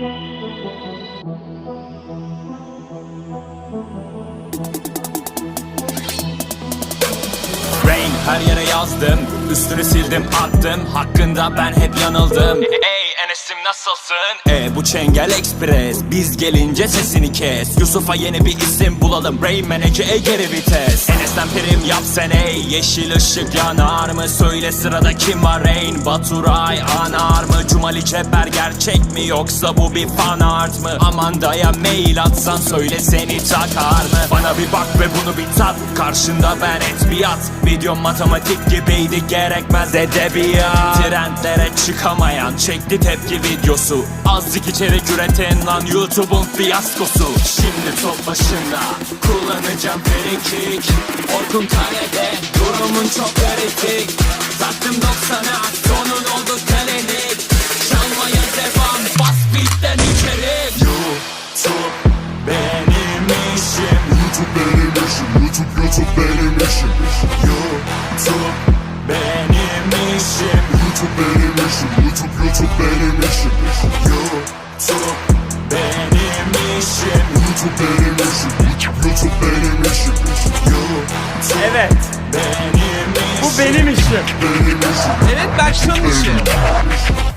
Rain her yere yazdım. Üstünü sildim attım. Hakkında ben hep yanıldım. Ey Enes'im nasılsın? E bu Çengel Express. Biz gelince sesini kes. Yusuf'a yeni bir isim bulalım. Rayman Ece'ye geri vites. Enes'ten prim yap sen ey. Yeşil ışık yanar mı? Söyle sırada kim var? Rain? Baturay anar Cumali Cebber gerçek mi? Yoksa bu bir fan art mı? Amanda'ya mail atsan söyle seni takar mı? Bana bir bak ve bunu bir tat. Karşında ben et bir at Video matematik gibiydi gerekmez edebiyat. Trendlere çıkamayan çekti tepki videosu. Azıcık içerik üreten lan YouTube'un fiyaskosu. Şimdi top başında. Kullanacağım frikik Orkun kalede durumun çok kritik Taktım YouTube YouTube benim işim. YouTube benim işim YouTube benim işim. YouTube YouTube benim işim. YouTube benim işim. YouTube benim işim. YouTube benim işim. YouTube Evet. benim işim. Bu benim işim. benim işim Evet Berkcan'ın işi.